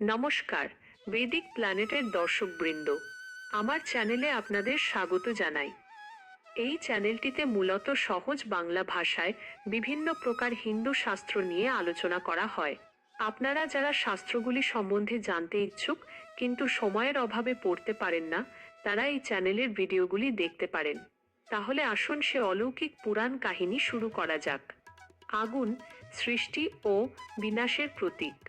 নমস্কার, বেদিক প্ল্যানেটের দর্শকবৃন্দ। আমার চ্যানেলে আপনাদের স্বাগত জানাই। এই চ্যানেলটিতে মূলত সহজ বাংলা ভাষায় বিভিন্ন প্রকার হিন্দু শাস্ত্র নিয়ে আলোচনা করা হয়। আপনারা যারা শাস্ত্রগুলি সম্বন্ধে জানতে ইচ্ছুক, কিন্তু সময়ের অভাবে পড়তে পারেন না, তারা এই চ্যানেলের ভিডিওগুলি দেখতে পারেন। তাহলে আসুন সে অলৌকিক পুরাণ কাহিনী শুরু করা যাক। আগুন, সৃষ্টি ও বিনাশের প্রতীক।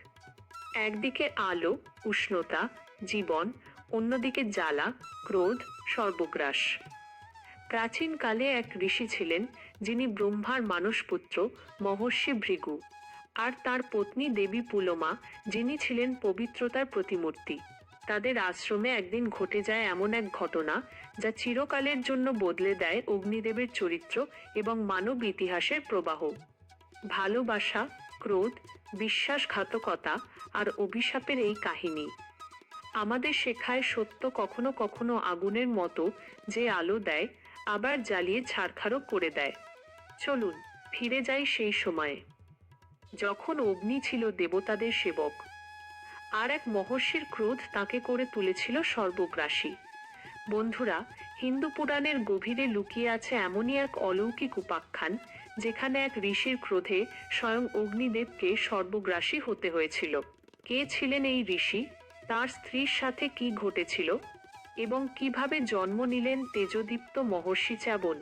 একদিকে আলো, উষ্ণতা, জীবন, অন্যদিকে জ্বালা, ক্রোধ, সর্বগ্রাস। প্রাচীনকালে এক ঋষি ছিলেন, যিনি ব্রহ্মার মানসপুত্র মহর্ষি ভৃগু, আর তার পত্নী দেবী পুলমা, যিনি ছিলেন পবিত্রতার প্রতিমূর্তি। তাদের আশ্রমে একদিন ঘটে যায় এমন এক ঘটনা, যা চিরকালের জন্য বদলে দেয় অগ্নিদেবের চরিত্র এবং মানব ইতিহাসের প্রবাহ। ভালোবাসা ক্রোধ, বিশ্বাসঘাতকতা আর অভিশাপের এই কাহিনী। আমাদের শেখায় সত্য কখনো কখনো আগুনের মতো যে আলো দেয়, আবার জ্বালিয়ে ছারখারও করে দেয়। চলুন, ফিরে যাই সেই সময়ে। যখন অগ্নি ছিল দেবতাদের সেবক, আর এক মহর্ষির ক্রোধ তাকে করে তুলেছিল সর্বগ্রাসী। বন্ধুরা, হিন্দু পুরাণের গভীরে লুকিয়ে আছে এমনই এক অলৌকিক উপাখ্যান, যেখানে এক ঋষির ক্রোধে স্বয়ং অগ্নিদেবকে সর্বগ্রাসী হতে হয়েছিল। কে ছিলেন এই ঋষি? তার স্ত্রীর সাথে কি ঘটেছিল? এবং কীভাবে জন্ম নিলেন তেজদীপ্ত মহর্ষি চাবন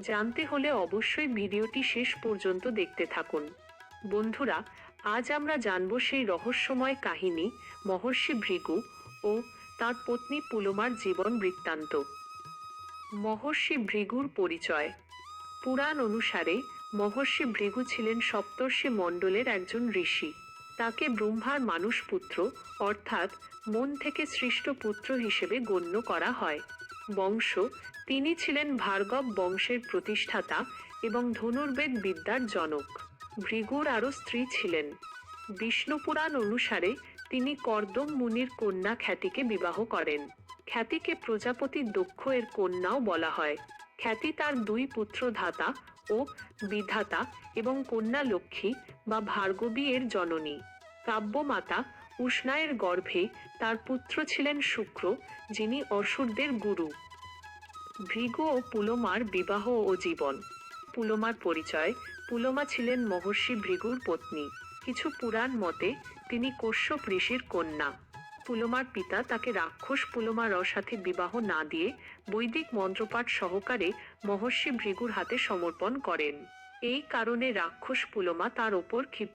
জানতে হলে অবশ্যই ভিডিওটি শেষ পর্যন্ত দেখতে থাকুন। বন্ধুরা, আজ আমরা জানব সেই রহস্যময় কাহিনী, মহর্ষি ভৃগু ও তার পত্নী পুলোমার জীবন বৃত্তান্ত। মহর্ষি ভৃগুর পরিচয়। পুরাণ অনুসারে মহর্ষি ভৃগু ছিলেন সপ্তর্ষি মণ্ডলের একজন ঋষি। তাকে ব্রহ্মার মানুষ পুত্র অর্থাৎ মন থেকে সৃষ্ট পুত্র হিসেবে গণ্য করা হয়। বংশ, তিনি ছিলেন ভার্গব বংশের প্রতিষ্ঠাতা এবং ধনুর্বেদ বিদ্যার জনক। ভৃগুর আরও স্ত্রী ছিলেন। বিষ্ণু পুরাণ অনুসারে তিনি কর্দম মুনির কন্যা খ্যাতিকে বিবাহ করেন। খ্যাতিকে প্রজাপতি দক্ষ এর কন্যাও বলা হয়। খ্যাতি তার দুই পুত্র ধাতা ও বিধাতা এবং কন্যা লক্ষ্মী বা ভার্গবী এর জননী। কাব্যমাতা উষ্ণায়ের গর্ভে তার পুত্র ছিলেন শুক্র, যিনি অসুরদের গুরু। ভৃগু ও পুলোমার বিবাহ ও জীবন। পুলোমার পরিচয়, পুলোমা ছিলেন মহর্ষি ভৃগুর পত্নী। কিছু পুরাণ মতে তিনি কশ্যপ ঋষির কন্যা। পুলমার পিতা তাকে রাক্ষস পুলমার সাথে বিবাহ না দিয়ে বৈদিক মন্ত্রপাঠ সহকারে মহর্ষি ভৃগুর হাতে সমর্পণ করেন। এই কারণে রাক্ষস পুলমা তার ওপর ক্ষিপ্ত